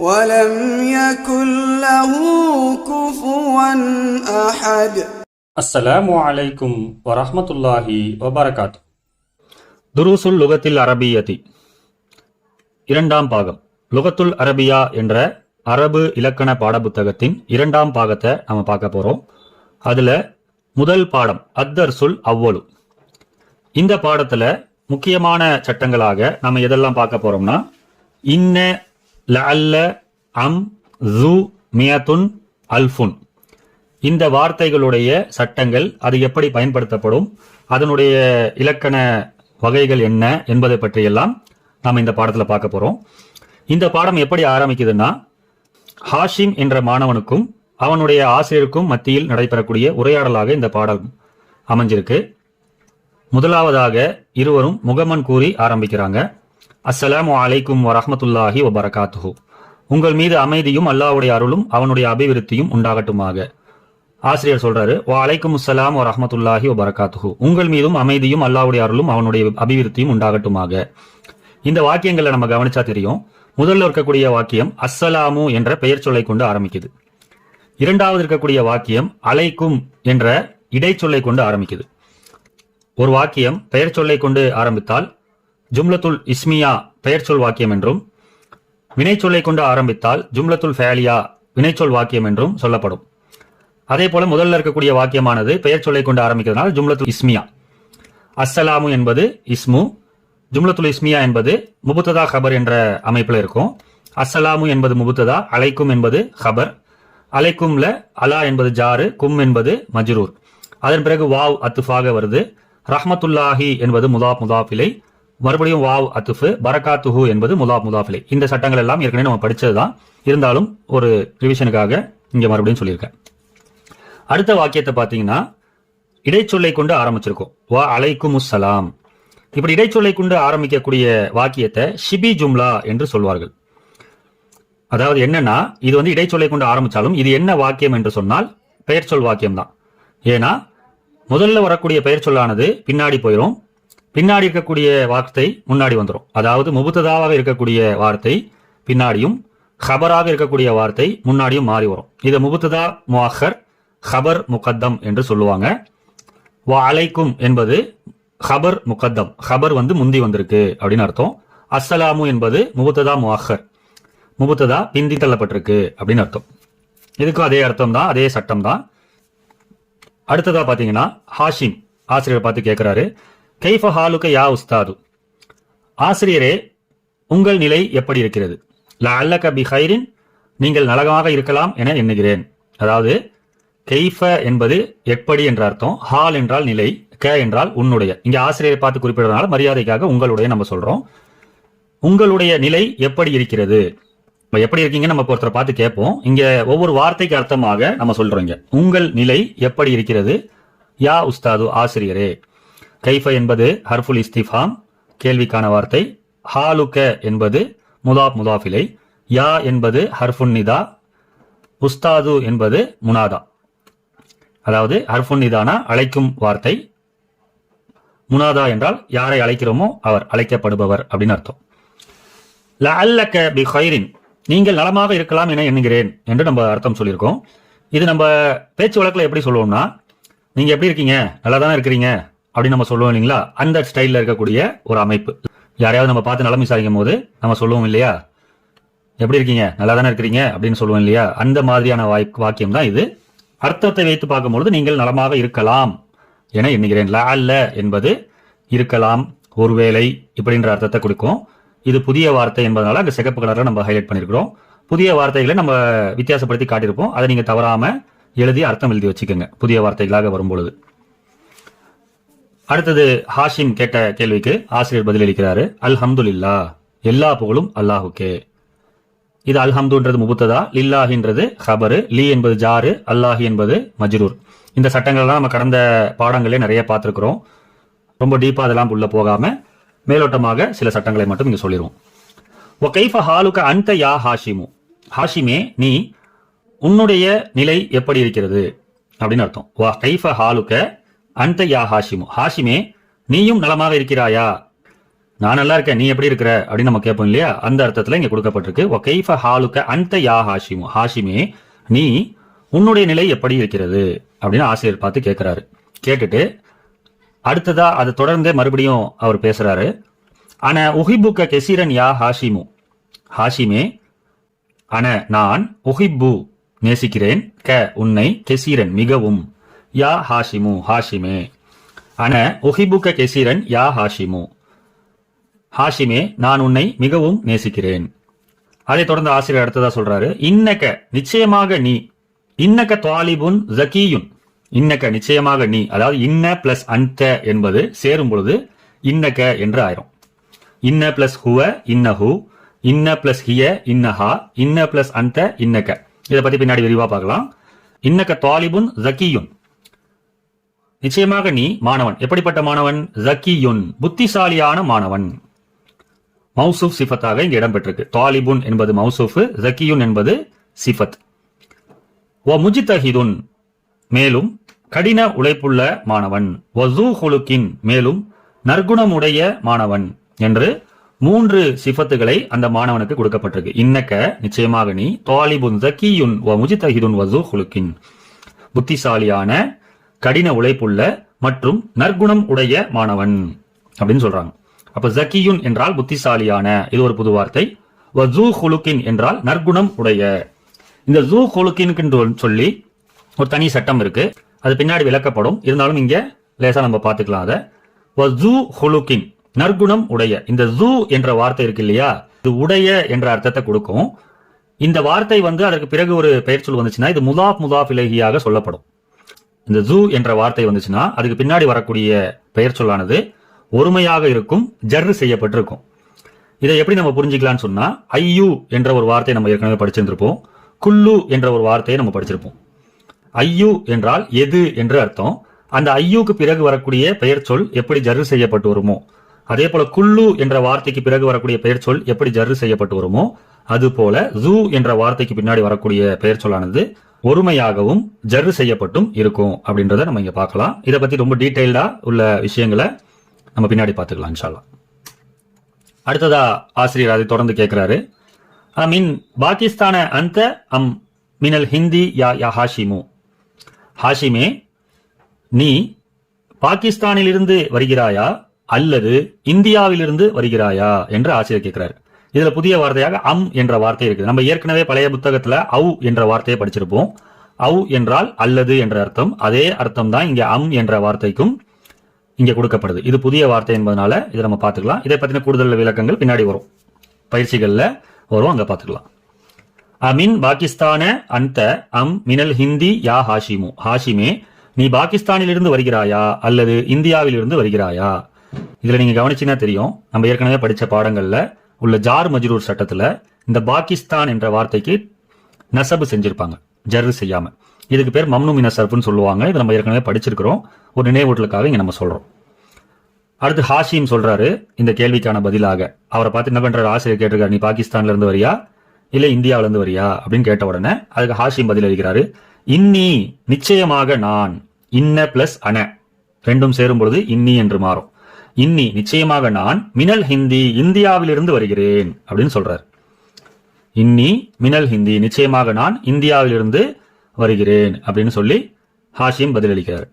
ولم يكن له كفوا أحد அஸ்ஸலாமு அலைக்கும் வரஹ்மத்துல்லாஹி வபரகாத் துருசுல் லுகத்தில் அரபியதி இரண்டாம் பாகம் லுகத்துல் அரபியா என்ற அரபு இலக்கண பாடப்புத்தகத்தின் இரண்டாம் பாகத்தை நம்ம பார்க்க போறோம் அதுல முதல் பாடம் அத்தர்சுல் அவ்வலு இந்த பாடத்துல முக்கியமான சட்டங்களாக நம்ம எதெல்லாம் பார்க்க போறோம்னா இன்ன லஅல்ல அம் ஜூ மியத்துன் அல்ஃபுன். இந்த வார்த்தைகளுடைய சட்டங்கள் அது எப்படி பயன்படுத்தப்படும்? அதனுடைய இலக்கண வகைகள் என்ன என்பதை பற்றியெல்லாம் நாம் இந்த பாடத்தில் பார்க்க போகிறோம் இந்த பாடம் எப்படி ஆரம்பிக்குதுன்னா ஹாஷிம் என்ற மாணவனுக்கும் அவனுடைய ஆசிரியருக்கும் மத்தியில் நடைபெறக்கூடிய உரையாடலாக இந்த பாடம் அமைஞ்சிருக்கு. முதலாவதாக இருவரும் முகமன் கூறி ஆரம்பிக்கிறாங்க. அஸ்ஸலாமு அலைக்கும் வரஹ்மத்துல்லாஹி வபரகாத்துஹு. உங்கள் மீது அமைதியும் அல்லாவுடைய அருளும் அவனுடைய அபிவிருத்தியும் உண்டாகட்டுமாக. ஆசிரியர் சொல்றாரு வா அலைக்கும் அஸ்ஸலாம் வ ரஹ்மத்துல்லாஹி வ உங்கள் மீதும் அமைதியும் அல்லாஹ்வுடைய அருளும் அவனுடைய அபிவிருத்தியும் உண்டாகட்டுமாக. இந்த வாக்கியங்களை நம்ம கவனிச்சா தெரியும். முதல்ல இருக்கக்கூடிய வாக்கியம் அஸ்ஸலாமு என்ற பெயர் சொல்லை கொண்டு ஆரம்பிக்குது. இரண்டாவது இருக்கக்கூடிய வாக்கியம் அலைக்கும் என்ற இடைச்சொல்லை கொண்டு ஆரம்பிக்குது. ஒரு வாக்கியம் பெயர் சொல்லை கொண்டு ஆரம்பித்தால் ஜும்லத்துல் இஸ்மியா பெயர்ச்சொல் வாக்கியம் என்றும் வினைச்சொல்லை கொண்டு ஆரம்பித்தால் ஜும்லத்துல் ஃபேலியா வினைச்சொல் வாக்கியம் என்றும் சொல்லப்படும். அதே போல முதல்ல இருக்கக்கூடிய வாக்கியமானது பெயர் சொல்லை கொண்டு ஆரம்பிக்கிறதுனால ஜும்லத்துல் இஸ்மியா. அஸ்ஸலாமு என்பது இஸ்மு ஜும்லத்துல் இஸ்மியா என்பது முபுத்ததா ஹபர் என்ற அமைப்பில் இருக்கும். அஸ்ஸலாமு என்பது முபுத்ததா அலைக்கும் என்பது ஹபர். அலைக்கும்ல அலா என்பது ஜாரு கும் என்பது மஜ்ரூர். அதன் பிறகு வாவ் அத்துஃபாக வருது. ரஹமத்துல்லாஹி என்பது முதாப் முதாஃபிலை. மறுபடியும் வாவ் அத்துஃபு பரகாத்துஹு என்பது முலாப் முலாஃபிலே. இந்த சட்டங்கள் எல்லாம் ஏற்கனவே நம்ம படிச்சதுதான். இருந்தாலும் ஒரு ரிவிஷனுக்காக இங்கே மறுபடியும் சொல்லியிருக்கேன். அடுத்த வாக்கியத்தை பார்த்தீங்கன்னா இடைச்சொல்லை கொண்டு ஆரம்பிச்சிருக்கோம். வா அலைக்கும் சலாம். இப்படி இடைச்சொல்லை கொண்டு ஆரம்பிக்கக்கூடிய வாக்கியத்தை ஷிபி ஜும்லா என்று சொல்வார்கள். அதாவது என்னன்னா இது வந்து இடைச்சொல்லை கொண்டு ஆரம்பிச்சாலும் இது என்ன வாக்கியம் என்று சொன்னால் பெயர் சொல் வாக்கியம் தான் ஏன்னா முதல்ல வரக்கூடிய பெயர் சொல்லானது பின்னாடி போயிடும் பின்னாடி இருக்கக்கூடிய வார்த்தை முன்னாடி வந்துடும் அதாவது முபுத்ததாவாக இருக்கக்கூடிய வார்த்தை பின்னாடியும் ஹபராக இருக்கக்கூடிய வார்த்தை முன்னாடியும் மாறி வரும். இதை முபுத்ததா முஹர் ஹபர் முகத்தம் என்று சொல்லுவாங்க. வா அலைக்கும் என்பது ஹபர் முகத்தம். ஹபர் வந்து முந்தி வந்திருக்கு அப்படின்னு அர்த்தம். அஸ்ஸலாமு என்பது முபுத்ததா முஹர் முபுத்ததா பிந்தி தள்ளப்பட்டிருக்கு அப்படின்னு அர்த்தம். இதுக்கும் அதே அர்த்தம் தான் அதே சட்டம் தான். அடுத்ததா பாத்தீங்கன்னா ஹாஷிம். ஆசிரியர் பார்த்து கேட்கிறாரு கைஃப ஹாலுக்க யா உஸ்தாது? ஆசிரியரே உங்கள் நிலை எப்படி இருக்கிறது? ல அல்லக பி ஹைரின் நீங்கள் நலகமாக இருக்கலாம் என எண்ணுகிறேன். அதாவது கெய்ஃப என்பது எப்படி என்ற அர்த்தம் ஹால் என்றால் நிலை க என்றால் உன்னுடைய. இங்க ஆசிரியரை பார்த்து குறிப்பிடுறதுனால மரியாதைக்காக உங்களுடைய நம்ம சொல்றோம். உங்களுடைய நிலை எப்படி இருக்கிறது? எப்படி இருக்கீங்க நம்ம ஒருத்தரை பார்த்து கேட்போம். இங்க ஒவ்வொரு வார்த்தைக்கு அர்த்தமாக நம்ம சொல்றோம் இங்க. உங்கள் நிலை எப்படி இருக்கிறது? யா உஸ்தாது ஆசிரியரே. கைஃப என்பது ஹர்ஃபுல் இஸ்திஃபாம் கேள்விக்கான வார்த்தை. ஹாலுக்க என்பது முதாப் முதாஃபிலை. யா என்பது ஹர்ஃபுன் நிதா. உஸ்தாது என்பது முனாதா. அதாவது ஹர்ஃபுன் நிதானா அழைக்கும் வார்த்தை. முனாதா என்றால் யாரை அழைக்கிறோமோ அவர் அழைக்கப்படுபவர் அப்படின்னு அர்த்தம். லஅல்லக பி ஹைரின் நீங்கள் நலமாக இருக்கலாம் என எண்ணுகிறேன் என்று நம்ம அர்த்தம் சொல்லியிருக்கோம். இது நம்ம பேச்சு வழக்கில் எப்படி சொல்லுவோம்னா நீங்க எப்படி இருக்கீங்க? நல்லா தானே இருக்கிறீங்க? அப்படின்னு நம்ம சொல்லுவோம் இல்லைங்களா? அந்த ஸ்டைலில் இருக்கக்கூடிய ஒரு அமைப்பு. யாரையாவது நம்ம பார்த்து நலம் விசாரிக்கும் போது நம்ம சொல்லுவோம் இல்லையா? எப்படி இருக்கீங்க? நல்லா தானே இருக்கிறீங்க? அப்படின்னு சொல்லுவோம் இல்லையா? அந்த மாதிரியான வாய் வாக்கியம் தான் இது. அர்த்தத்தை வைத்து பார்க்கும்பொழுது நீங்கள் நலமாக இருக்கலாம் என எண்ணுகிறேன். லா அல்ல என்பது இருக்கலாம் ஒருவேளை இப்படின்ற அர்த்தத்தை கொடுக்கும். இது புதிய வார்த்தை என்பதனால அங்கே சிகப்பு கலரில் நம்ம ஹைலைட் பண்ணியிருக்கிறோம். புதிய வார்த்தைகளை நம்ம வித்தியாசப்படுத்தி காட்டியிருப்போம். அதை நீங்கள் தவறாமல் எழுதி அர்த்தம் எழுதி வச்சுக்கோங்க. புதிய வார்த்தைகளாக வரும்பொழுது. அடுத்தது ஹாஷிம் கேட்ட கேள்விக்கு ஆசிரியர் பதிலளிக்கிறாரு அல்ஹம்துலில்லா எல்லா புகழும் அல்லாஹுக்கே. இது அல்ஹம்துன்றது முபுத்ததா? லில்லாஹின்றது ஹபரு லீ என்பது ஜாரு அல்லாஹி என்பது மஜ்ரூர். இந்த சட்டங்கள்லாம் நம்ம கடந்த பாடங்களே நிறைய பார்த்துருக்குறோம். ரொம்ப டீப்பாக அதெல்லாம் உள்ள போகாம மேலோட்டமாக சில சட்டங்களை மட்டும் இங்கே சொல்லிடுவோம் ஒ கைஃப ஹாலுக அந்த யா ஹாஷிமு? ஹாஷிமே நீ உன்னுடைய நிலை எப்படி இருக்கிறது? அப்படின்னு அர்த்தம். வா கைஃப ஹாலுக்க அந்த யா ஹாஷிமு. ஹாஷிமே நீயும் நலமாக இருக்கிறாயா? நான் நல்லா இருக்கேன் நீ எப்படி இருக்கிற? அப்படின்னு நம்ம கேட்போம் இல்லையா? அந்த அர்த்தத்தில் இங்கே கொடுக்கப்பட்டிருக்கு. ஒகைஃப ஹாலுக்க அந்த யா ஹாஷிமு. ஹாஷிமே நீ உன்னுடைய நிலை எப்படி இருக்கிறது? அப்படின்னு ஆசிரியர் பார்த்து கேட்குறாரு. கேட்டுட்டு அடுத்ததா அதை தொடர்ந்து மறுபடியும் அவர் பேசுறாரு. அன உஹிபுக்க கெசீரன் யா ஹாஷிமு. ஹாஷிமே அன நான் உஹிப்பு நேசிக்கிறேன். க உன்னை கெசீரன் மிகவும். யா ஹாஷிமு ஹாஷிமே. அன ஒஹிபுக்க கெசீரன் யா ஹாஷிமு. ஹாஷிமே நான் உன்னை மிகவும் நேசிக்கிறேன். அதை தொடர்ந்து ஆசிரியர் அடுத்ததா சொல்றாரு இன்னக்க நிச்சயமாக நீ இன்னக்க துவாலிபுன் ஜக்கியுன். இன்னக்க நிச்சயமாக நீ அதாவது இன்ன பிளஸ் அந்த என்பது சேரும் பொழுது இன்னக்க என்று ஆயிரும். இன்ன பிளஸ் ஹுவ இன்ன ஹூ இன்ன பிளஸ் ஹிய இன்னஹா. இன்ன பிளஸ் அந்த இன்னக்க இதை பத்தி பின்னாடி விரிவா பார்க்கலாம். இன்னக்க துவாலிபுன் ஜக்கியுன். நிச்சயமாக நீ மாணவன். எப்படிப்பட்ட மாணவன்? ஜக்கியுன். புத்திசாலியான மாணவன். மௌசூப் சிஃபத்தாக இங்கு இடம்பெற்றிருக்கு. தாலிபுன் என்பது மௌசூஃப் ஜக்கியுன் என்பது சிஃபத். ஒ முஜித்தஹிதுன் மேலும் கடின உழைப்புள்ள மாணவன். ஒசூ ஹுலுக்கின். மேலும் நற்குணமுடைய மாணவன் என்று மூன்று சிஃபத்துகளை அந்த மாணவனுக்கு கொடுக்கப்பட்டிருக்கு. இன்னக்க நிச்சயமாக நீ தாலிபுன் ஜக்கியுன் ஒ முஜித்தஹிதுன் வசூ ஹுலுக்கின். புத்திசாலியான கடின உழைப்புள்ள மற்றும் நற்குணம் உடைய மாணவன் அப்படின்னு சொல்றாங்க. அப்ப ஜக்கியுன் என்றால் புத்திசாலியான இது ஒரு புது வார்த்தை. ஜூ ஹுலுக்கின் என்றால் நற்குணம் உடைய. இந்த ஜூ ஹுலுக்கின் சொல்லி ஒரு தனி சட்டம் இருக்கு. அது பின்னாடி விளக்கப்படும். இருந்தாலும் இங்க லேசா நம்ம பார்த்துக்கலாம் அதை. ஜூ ஹுலுக்கின் நற்குணம் உடைய. இந்த ஜூ என்ற வார்த்தை இருக்கு இல்லையா? இது உடைய என்ற அர்த்தத்தை கொடுக்கும். இந்த வார்த்தை வந்து அதற்கு பிறகு ஒரு பெயர் சொல் வந்துச்சுன்னா இது முதாப் முதாப் இலகியாக சொல்லப்படும். இந்த ஜூ என்ற வார்த்தை வந்துச்சுன்னா அதுக்கு பின்னாடி வரக்கூடிய பெயர் சொல்லானது ஒருமையாக இருக்கும் ஜர்ரு செய்யப்பட்டிருக்கும். இதை எப்படி நம்ம புரிஞ்சுக்கலாம்னு சொன்னா ஐயு என்ற ஒரு வார்த்தையை நம்ம ஏற்கனவே படிச்சிருந்திருப்போம். குல்லு என்ற ஒரு வார்த்தையை நம்ம படிச்சிருப்போம். ஐயு என்றால் எது என்று அர்த்தம். அந்த ஐயுக்கு பிறகு வரக்கூடிய பெயர் சொல் எப்படி ஜர்ரு செய்யப்பட்டு வருமோ அதே போல குல்லு என்ற வார்த்தைக்கு பிறகு வரக்கூடிய பெயர் சொல் எப்படி ஜர்ரு செய்யப்பட்டு வருமோ அது போல ஜூ என்ற வார்த்தைக்கு பின்னாடி வரக்கூடிய பெயர் சொல்லானது ஒருமையாகவும் ஜர்ரு செய்யப்பட்டும் இருக்கும் அப்படின்றத நம்ம இங்க பார்க்கலாம். இதை பத்தி ரொம்ப டீட்டெயில்டா உள்ள விஷயங்களை நம்ம பின்னாடி பார்த்துக்கலாம் இன்ஷால்லா அடுத்ததா ஆசிரியர் அதை தொடர்ந்து கேட்கிறாரு. மீன் பாகிஸ்தான அந்த அம் மினல் ஹிந்தி யா யா ஹாஷிமு. ஹாஷிமே நீ பாகிஸ்தானிலிருந்து வருகிறாயா? அல்லது இந்தியாவிலிருந்து வருகிறாயா என்று ஆசிரியர் கேட்கிறார். இதுல புதிய வார்த்தையாக அம் என்ற வார்த்தை இருக்குது. நம்ம ஏற்கனவே பழைய புத்தகத்துல அவு என்ற வார்த்தையை படிச்சிருப்போம். அவு என்றால் அல்லது என்ற அர்த்தம். அதே அர்த்தம் தான் இங்க அம் என்ற வார்த்தைக்கும் இங்க கொடுக்கப்படுது. இது புதிய வார்த்தை என்பதனால இதை நம்ம பார்த்துக்கலாம். இதை பத்தின கூடுதல் விளக்கங்கள் பின்னாடி வரும். பயிற்சிகள்ல வரும். அங்க பார்த்துக்கலாம். அமின் பாகிஸ்தான அந்த அம் மினல் ஹிந்தி யா ஹாஷிமு. ஹாஷிமே நீ பாகிஸ்தானிலிருந்து வருகிறாயா அல்லது இந்தியாவிலிருந்து வருகிறாயா? இதில் நீங்கள் கவனிச்சீங்கன்னா தெரியும். நம்ம ஏற்கனவே படித்த பாடங்களில் உள்ள ஜார் மஜ்ரூர் சட்டத்தில் இந்த பாகிஸ்தான் என்ற வார்த்தைக்கு நசபு செஞ்சுருப்பாங்க. ஜர்ரு செய்யாமல் இதுக்கு பேர் மம்னு மினசர்ப்னு சொல்லுவாங்க. இது நம்ம ஏற்கனவே படிச்சிருக்கிறோம். ஒரு நினைவூட்டலுக்காக இங்கே நம்ம சொல்கிறோம் அடுத்து ஹாஷிம் சொல்கிறாரு இந்த கேள்விக்கான பதிலாக. அவரை பார்த்து என்ன பண்ணுறாரு ஆசிரியர் கேட்டிருக்காரு நீ பாகிஸ்தான்ல இருந்து வரியா? இல்லை இந்தியாவிலேருந்து வரியா? அப்படின்னு கேட்ட உடனே அதுக்கு ஹாஷிம் பதில் அளிக்கிறாரு. இன்னி நிச்சயமாக நான் இன்ன பிளஸ் அன. ரெண்டும் சேரும் பொழுது இன்னி என்று மாறும். இன்னி நிச்சயமாக நான் மினல் ஹிந்தி இந்தியாவிலிருந்து வருகிறேன் அப்படின்னு சொல்றார். இன்னி மினல் ஹிந்தி நிச்சயமாக நான் இந்தியாவிலிருந்து வருகிறேன் அப்படின்னு சொல்லி ஹாஷிம் பதிலளிக்கிறார்.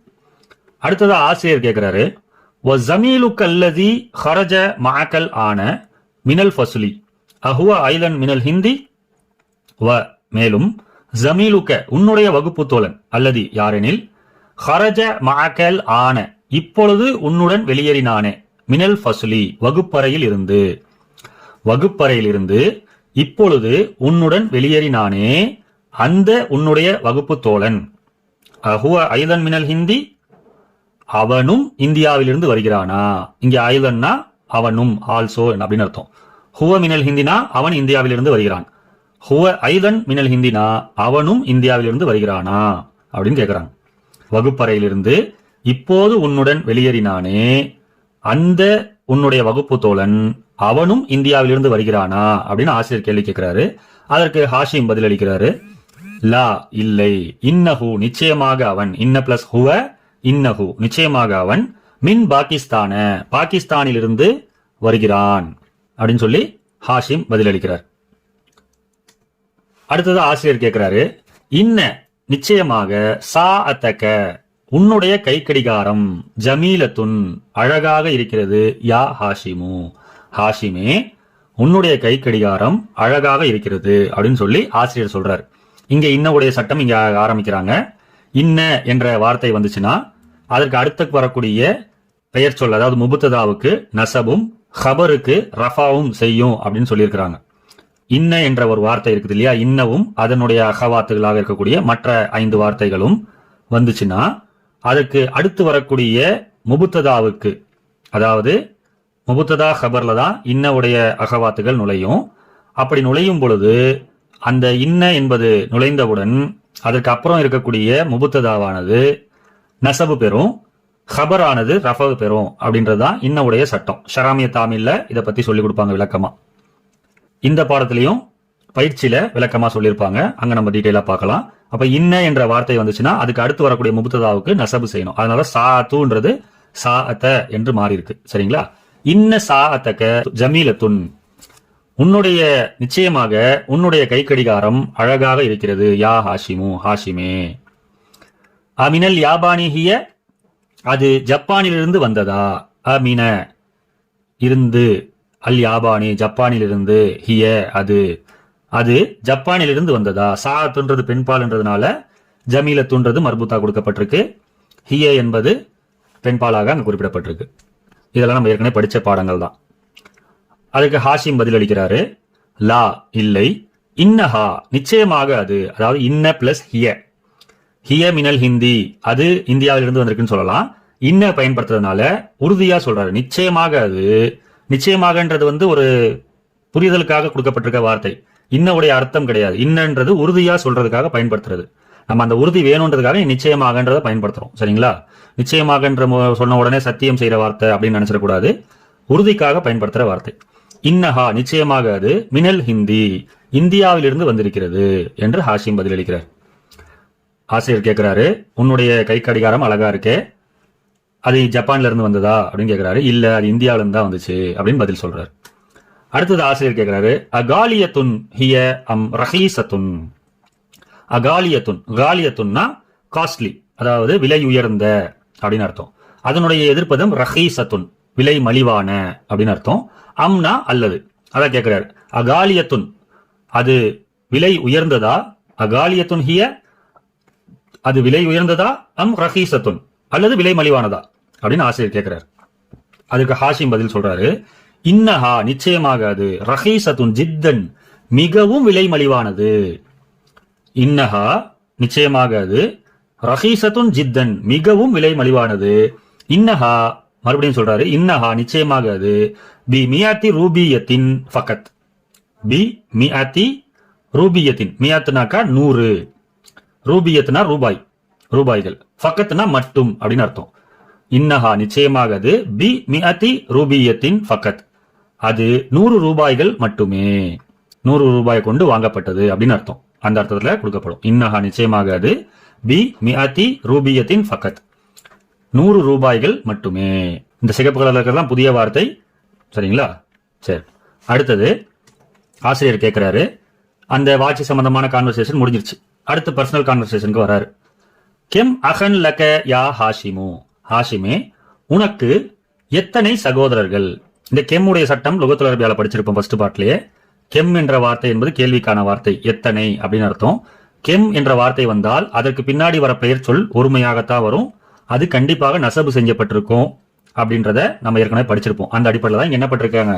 அடுத்ததா ஆசிரியர் கேட்கிறாரு ஒ ஜமீலுக்கு அல்லதி ஹரஜ மாக்கல் ஆன மினல் ஃபசுலி அஹுவ ஐலன் மினல் ஹிந்தி வ மேலும் ஜமீலுக்க உன்னுடைய வகுப்பு தோழன் அல்லது யாரெனில் ஹரஜ மாக்கல் ஆன இப்பொழுது உன்னுடன் வெளியேறினானே. மினல் ஃபசுலி வகுப்பறையில் இருந்து. வகுப்பறையில் இருந்து இப்பொழுது உன்னுடன் வெளியேறினானே. அந்த உன்னுடைய வகுப்பு தோழன். அஹுவ ஐதன் மினல் ஹிந்தி? அவனும் இந்தியாவிலிருந்து வருகிறானா? இங்க ஐலன்னா அவனும் ஆல்சோ அப்படின்னு அர்த்தம். ஹுவ மினல் ஹிந்தினா அவன் இந்தியாவிலிருந்து வருகிறான். ஹுவ ஐதன் மினல் ஹிந்தினா அவனும் இந்தியாவிலிருந்து வருகிறானா? அப்படின்னு கேக்குறாங்க. வகுப்பறையிலிருந்து இப்போது உன்னுடன் வெளியேறினானே. அந்த உன்னுடைய வகுப்பு தோழன் அவனும் இந்தியாவிலிருந்து வருகிறானா? அப்படின்னு ஆசிரியர் கேள்வி கேட்கிறாரு. அதற்கு ஹாஷிம் பதிலளிக்கிறாரு. லா இல்லை. இன்னஹு நிச்சயமாக அவன். இன்ன பிளஸ் ஹுவ இன்னஹு நிச்சயமாக அவன். மின் பாகிஸ்தான பாகிஸ்தானிலிருந்து வருகிறான். அப்படின்னு சொல்லி ஹாஷிம் பதிலளிக்கிறார். அடுத்தது ஆசிரியர் கேட்கிறாரு. இன்ன நிச்சயமாக சா அத்தக்க உன்னுடைய கைக்கடிகாரம் ஜமீலத்துன் அழகாக இருக்கிறது யா ஹாஷிமு. ஹாஷிமே உன்னுடைய கைக்கடிகாரம் அழகாக இருக்கிறது அப்படின்னு சொல்லி ஆசிரியர் சொல்றார். இங்க இன்னவுடைய சட்டம் இங்க ஆரம்பிக்கிறாங்க. இன்ன என்ற வார்த்தை வந்துச்சுன்னா அதற்கு அடுத்து வரக்கூடிய பெயர் சொல் அதாவது முபுத்ததாவுக்கு நசபும் ஹபருக்கு ரஃபாவும் செய்யும் அப்படின்னு சொல்லியிருக்கிறாங்க. இன்ன என்ற ஒரு வார்த்தை இருக்குது இல்லையா? இன்னவும் அதனுடைய அகவாத்துகளாக இருக்கக்கூடிய மற்ற ஐந்து வார்த்தைகளும் வந்துச்சுன்னா அதுக்கு அடுத்து வரக்கூடிய முபுத்ததாவுக்கு அதாவது முபுத்ததா ஹபர்ல தான் இன்னவுடைய அகவாத்துகள் நுழையும். அப்படி நுழையும் பொழுது அந்த இன்ன என்பது நுழைந்தவுடன் அதற்கு அப்புறம் இருக்கக்கூடிய முபுத்ததாவானது நசபு பெறும் ஹபரானது ரஃபவு பெறும் அப்படின்றதுதான் இன்னவுடைய சட்டம். ஷராமிய தாமில்ல இதை பத்தி சொல்லிக் கொடுப்பாங்க விளக்கமா. இந்த பாடத்திலையும் பயிற்சியில விளக்கமா சொல்லியிருப்பாங்க. அங்க நம்ம டீட்டெயிலா பார்க்கலாம். அப்ப இன்ன என்ற வார்த்தை வந்துச்சுன்னா அதுக்கு அடுத்து வரக்கூடிய முபுத்ததாவுக்கு நசபு செய்யணும். அதனால சா தூன்றது சா அத்த என்று மாறி இருக்கு சரிங்களா? இன்ன சா அத்தக்க ஜமீலத்துன் உன்னுடைய நிச்சயமாக உன்னுடைய கைக்கடிகாரம் அழகாக இருக்கிறது. யா ஹாஷிமு ஹாஷிமே. அமினல் யாபானிகிய அது ஜப்பானிலிருந்து வந்ததா? அமின இருந்து. அல் யாபானி ஜப்பானிலிருந்து. ஹிய அது அது ஜப்பானிலிருந்து வந்ததா? சாத்துன்றது பெண்பால்ன்றதுனால ஜமீலத்துன்றது மர்பூத்தா கொடுக்கப்பட்டிருக்கு. ஹிய என்பது பெண்பாலாக அங்கே குறிப்பிடப்பட்டிருக்கு. இதெல்லாம் நம்ம ஏற்கனவே படித்த பாடங்கள் தான். அதுக்கு ஹாஷிம் பதிலளிக்கிறாரு லா இல்லை இன்னஹா நிச்சயமாக அது. அதாவது இன்ன பிளஸ் ஹிய. ஹிய மினல் ஹிந்தி. அது இந்தியாவிலிருந்து வந்திருக்குன்னு சொல்லலாம். இன்ன பயன்படுத்துறதுனால உறுதியா சொல்றாரு. நிச்சயமாக அது. நிச்சயமாகன்றது வந்து ஒரு புரிதலுக்காக கொடுக்கப்பட்டிருக்க வார்த்தை. இன்னவுடைய அர்த்தம் கிடையாது. இன்னன்றது உறுதியா சொல்றதுக்காக பயன்படுத்துறது. நம்ம அந்த உறுதி வேணுன்றதுக்காக நிச்சயமாகன்றதை பயன்படுத்துறோம். சரிங்களா? நிச்சயமாகன்ற சொன்ன உடனே சத்தியம் செய்யற வார்த்தை அப்படின்னு நினைச்சிடக்கூடாது உறுதிக்காக பயன்படுத்துற வார்த்தை. இன்னஹா நிச்சயமாக அது மினல் ஹிந்தி. இந்தியாவிலிருந்து வந்திருக்கிறது என்று ஹாஷிம் பதிலளிக்கிறார். ஆசிரியர் கேட்கிறாரு உன்னுடைய கை கடிகாரம் அழகா இருக்கே. அது ஜப்பான்ல இருந்து வந்ததா? அப்படின்னு கேட்கிறாரு இல்ல அது இந்தியாவில இருந்து தான் வந்துச்சு. அப்படின்னு பதில் சொல்றாரு. அடுத்தது ஆசிரியர் கேட்கிறாரு அகாலியத்துன் ஹிய அம் ரஹீசத்துன்? அகாலியத்துன் காலியத்துன்னா காஸ்ட்லி அதாவது விலை உயர்ந்த அப்படின்னு அர்த்தம். அதனுடைய எதிர்ப்பதம் ரஹீசத்துன் விலை மலிவான அப்படின்னு அர்த்தம். அம்னா அல்லது அதான் கேட்கிறாரு அகாலியத்துன் அது விலை உயர்ந்ததா? அகாலியத்துன் ஹிய அது விலை உயர்ந்ததா? அம் ரஹீசத்துன் அல்லது விலை மலிவானதா? அப்படின்னு ஆசிரியர் கேட்கிறார் அதுக்கு ஹாஷிம் பதில் சொல்றாரு. இன்னஹா நிச்சயமாக அது ரஹீசத்துன் ஜித்தன் மிகவும் விலை மலிவானது இன்னஹா நிச்சயமாக அது ரஹீசத்துன் ஜித்தன் மிகவும் விலை மலிவானது இன்னஹா மறுபடியும் சொல்றாரு இன்னஹா நிச்சயமாக அது பி மியாத்தி ரூபியத்தின் ஃபகத். பி மியாத்தி ரூபியத்தின் மியாத்துனாக்கா நூறு. ரூபியத்னா ரூபாய் ரூபாய்கள். ஃபக்கத்னா மட்டும் அப்படின்னு அர்த்தம். இன்னஹா நிச்சயமாக அது பி மியாத்தி ரூபியத்தின் ஃபக்கத் அது நூறு ரூபாய்கள் மட்டுமே. நூறு ரூபாய் கொண்டு வாங்கப்பட்டது அப்படின்னு அர்த்தம். அந்த அர்த்தத்துல கொடுக்கப்படும். இன்னஹா நிச்சயமாக அது பி மிஅதி ரூபியத்தின் ஃபக்கத் நூறு ரூபாய்கள் மட்டுமே. இந்த சிகப்பு கலர்ல இருக்கிறதெல்லாம் புதிய வார்த்தை. சரிங்களா? சரி. அடுத்தது ஆசிரியர் கேட்கிறாரு அந்த வாட்சி சம்பந்தமான கான்வர்சேஷன் முடிஞ்சிருச்சு. அடுத்து பர்சனல் கான்வர்சேஷனுக்கு வராரு. கெம் அகன் லக யா ஹாஷிமு? ஹாஷிமே உனக்கு எத்தனை சகோதரர்கள்? இந்த கெம்முடைய சட்டம் லுகத்துல அரபியால படிச்சிருப்போம் ஃபர்ஸ்ட் பார்ட்லயே கெம் என்ற வார்த்தை என்பது கேள்விக்கான வார்த்தை எத்தனை அப்படின்னு அர்த்தம். கெம் என்ற வார்த்தை வந்தால் அதற்கு பின்னாடி வர பெயர் சொல் ஒருமையாகத்தான் வரும். அது கண்டிப்பாக நசபு செஞ்சப்பட்டிருக்கும் அப்படின்றத நம்ம ஏற்கனவே படிச்சிருப்போம். அந்த அடிப்படையில் தான் என்ன பட்டிருக்காங்க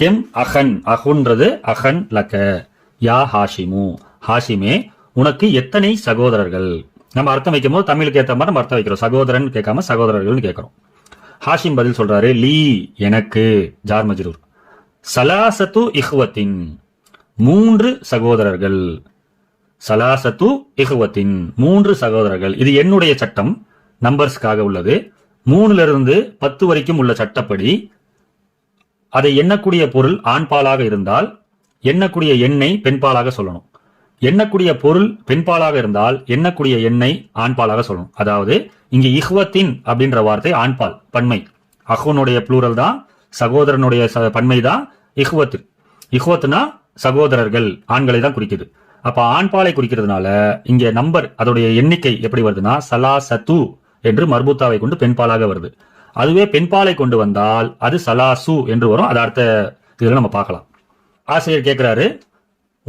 கெம் அஹன் அஹுன்றது அஹன் லக்க. யா ஹாஷிமு. ஹாஷிமே உனக்கு எத்தனை சகோதரர்கள்? நம்ம அர்த்தம் வைக்கும் போது தமிழுக்கு ஏற்ற மாதிரி நம்ம அர்த்தம் வைக்கிறோம். சகோதரன் கேட்காம சகோதரர்கள்னு கேட்கிறோம். ஹாஷிம் பதில் சொல்றாரு லீ எனக்கு ஜார் மஜ்ரூர். சலாசத்து இஹ்வத்தின் மூன்று சகோதரர்கள். சலாசத்து இஹ்வத்தின் மூன்று சகோதரர்கள். இது என்னுடைய சட்டம் நம்பர்ஸ்க்காக உள்ளது. மூணுல இருந்து பத்து வரைக்கும் உள்ள சட்டப்படி அதை எண்ணக்கூடிய பொருள் ஆண்பாலாக இருந்தால் எண்ணக்கூடிய எண்ணை பெண்பாலாக சொல்லணும். எண்ணக்கூடிய பொருள் பெண்பாலாக இருந்தால் எண்ணக்கூடிய எண்ணை ஆண்பாலாக சொல்லணும் அதாவது இங்க இஹ்வத்தின் அப்படின்ற வார்த்தை ஆண்பால் பன்மை. அஹ்வனுடைய ப்ளூரல் தான் சகோதரனுடைய ச- பன்மை தான் இஹ்வத்து. இஹ்வத்னா சகோதரர்கள் ஆண்களை தான் குறிக்குது. அப்ப ஆண்பாலை குறிக்கிறதுனால இங்க நம்பர் அதோடைய எண்ணிக்கை எப்படி வருதுன்னா சலா சத்து என்று மர்பூத்தாவை கொண்டு பெண்பாலாக வருது. அதுவே பெண்பாலை கொண்டு வந்தால் அது சலாசு என்று வரும். அது அடுத்த இதுல நம்ம பார்க்கலாம். ஆசிரியர் கேட்கிறாரு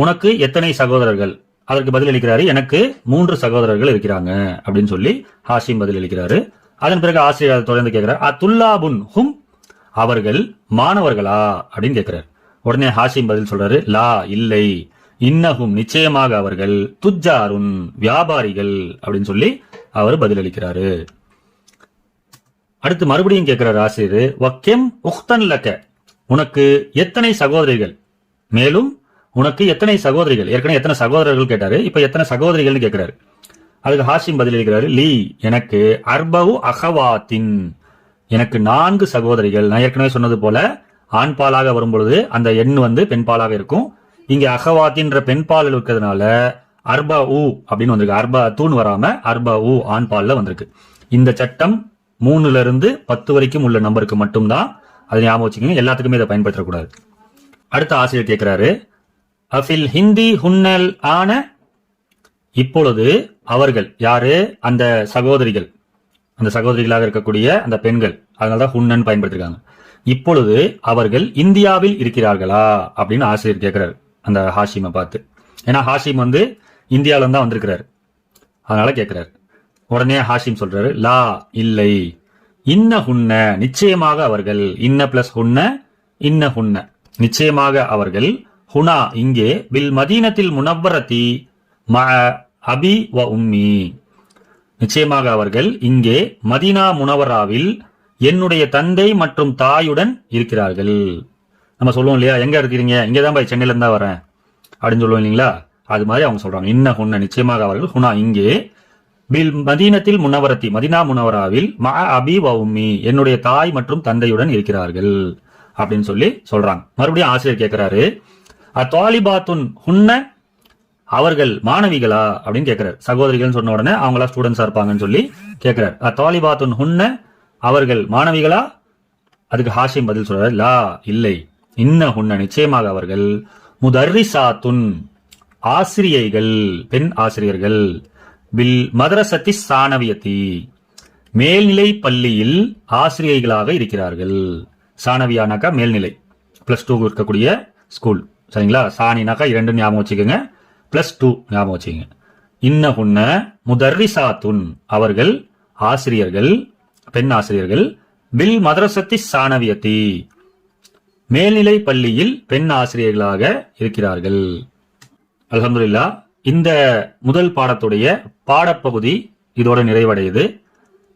உனக்கு எத்தனை சகோதரர்கள்? அதற்கு பதில் அளிக்கிறாரு எனக்கு மூன்று சகோதரர்கள் இருக்கிறாங்க அப்படின்னு சொல்லி ஹாஷிம் பதில் அளிக்கிறாரு. அதன் பிறகு ஆசிரியர் தொடர்ந்து கேட்கிறார். அத்துல்லாபுன் ஹும் அவர்கள் மாணவர்களா? அப்படின்னு கேட்கிறார். உடனே ஹாஷிம் பதில் சொல்றாரு லா இல்லை. இன்னகும் நிச்சயமாக அவர்கள் துஜாருன் வியாபாரிகள் அப்படின்னு சொல்லி அவர் பதிலளிக்கிறாரு அடுத்து மறுபடியும் கேட்கிறார் ஆசிரியர் வக்கெம் உக்தன் லக்க உனக்கு எத்தனை சகோதரிகள்? மேலும் உனக்கு எத்தனை சகோதரிகள்? ஏற்கனவே எத்தனை சகோதரர்கள் கேட்டாரு இப்ப எத்தனை சகோதரிகள்னு கேட்கிறாரு அதுக்கு ஹாஷிம் பதிலளிக்கிறாரு லீ எனக்கு அர்பவு அகவாத்தின் எனக்கு நான்கு சகோதரிகள். நான் ஏற்கனவே சொன்னது போல ஆண் பாலாக வரும்பொழுது அந்த எண் வந்து பெண்பாலாக இருக்கும். இங்க அகவாத்தின்ற பெண் இருக்கிறதுனால அர்பா ஊ அப்படின்னு வந்திருக்கு. அர்பா தூண் வராம அர்பா ஊ ஆண் வந்திருக்கு. இந்த சட்டம் மூணுல இருந்து பத்து வரைக்கும் உள்ள நம்பருக்கு மட்டும்தான். அதை ஞாபகம் வச்சுக்கோங்க. எல்லாத்துக்குமே இதை பயன்படுத்தக்கூடாது. அடுத்த ஆசிரியர் கேட்கிறாரு அஃபில் ஹிந்தி ஹுன்னல் ஆன இப்பொழுது அவர்கள் யாரு? அந்த சகோதரிகள். அந்த சகோதரிகளாக இருக்கக்கூடிய அந்த பெண்கள். அதனாலதான் ஹுன்னன் பயன்படுத்திருக்காங்க. இப்பொழுது அவர்கள் இந்தியாவில் இருக்கிறார்களா? அப்படின்னு ஆசிரியர் கேட்கிறாரு அந்த ஹாஷிமை பார்த்து. ஏன்னா ஹாஷிம் வந்து இந்தியாவில தான் வந்திருக்கிறாரு. அதனால கேட்கிறாரு உடனே ஹாஷிம் சொல்றாரு லா இல்லை. இன்ன ஹுன்ன நிச்சயமாக அவர்கள் இன்ன பிளஸ் ஹுன்ன இன்ன ஹுன்ன. நிச்சயமாக அவர்கள் ஹுனா இங்கே பில் மதீனத்தில் முனவ்வரத்தி ம அபி வ உம்மி. நிச்சயமாக அவர்கள் இங்கே மதீனா முனவராவில் என்னுடைய தந்தை மற்றும் தாயுடன் இருக்கிறார்கள். நம்ம சொல்லுவோம் இல்லையா? எங்க இருக்கிறீங்க? இங்கே தான் போய் சென்னையில இருந்தா வரேன். அப்படின்னு சொல்லுவோம் இல்லைங்களா? அது மாதிரி அவங்க சொல்றாங்க. இன்ன ஹுன்ன நிச்சயமாக அவர்கள் ஹுனா இங்கே பில் மதீனத்தில் முனவரத்தி மதினா முனவராவில் ம அபி வ உம்மி என்னுடைய தாய் மற்றும் தந்தையுடன் இருக்கிறார்கள். அப்படின்னு சொல்லி சொல்றாங்க. மறுபடியும் ஆசிரியர் கேட்கிறாரு அத்தாலிபாத்துன் ஹுன்ன அவர்கள் மாணவிகளா? அப்படின்னு கேட்கிறார் சகோதரிகள் சொன்ன உடனே அவங்களா ஸ்டூடெண்ட்ஸா இருப்பாங்கன்னு சொல்லி கேட்கிறார் அத்தாலிபாத்துன் ஹுன்ன அவர்கள் மாணவிகளா? அதுக்கு ஹாஷிம் பதில் சொல்றாரு. லா இல்லை. இன்ன ஹுன்ன நிச்சயமாக அவர்கள் முதர்ரிசாத்துன் ஆசிரியைகள் பெண் ஆசிரியர்கள். பில் மதரசத்தி சாணவியத்தி. மேல்நிலை பள்ளியில் ஆசிரியைகளாக இருக்கிறார்கள். சாணவியானாக்கா மேல்நிலை பிளஸ் டூ இருக்கக்கூடிய ஸ்கூல் சரிங்களா? சாணினாக்கா இரண்டு ஞாபகம் வச்சுக்கோங்க. பிளஸ் டூ ஞாபகம் வச்சுக்கோங்க. இன்ன ஹுன்ன முதர்ரிசாத்துன் அவர்கள் ஆசிரியர்கள் பெண் ஆசிரியர்கள் பில் மதரசத்தி சாணவியத்தி. மேல்நிலை பள்ளியில் பெண் ஆசிரியர்களாக இருக்கிறார்கள். அலமதுல்லா இந்த முதல் பாடத்துடைய பாடப்பகுதி இதோட நிறைவடையுது.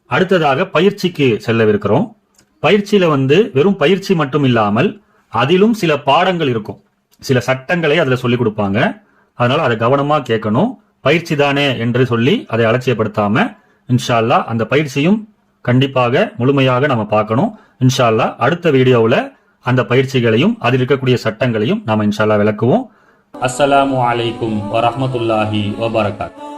அடுத்ததாக பயிற்சிக்கு செல்லவிருக்கிறோம். பயிற்சியில வந்து வெறும் பயிற்சி மட்டும் இல்லாமல் அதிலும் சில பாடங்கள் இருக்கும். சில சட்டங்களை அதுல சொல்லிக் கொடுப்பாங்க. அதனால அதை கவனமா கேட்கணும். பயிற்சி தானே என்று சொல்லி அதை அலட்சியப்படுத்தாம இன்ஷால்லா அந்த பயிற்சியும் கண்டிப்பாக முழுமையாக நம்ம பார்க்கணும். இன்ஷால்லா அடுத்த வீடியோவில் அந்த பயிற்சிகளையும் அதில் இருக்கக்கூடிய சட்டங்களையும் நாம இன்ஷால்லா விளக்குவோம். அஸ்ஸலாமு அலைக்கும் வரமத்துல்லாஹி வபரகாத்.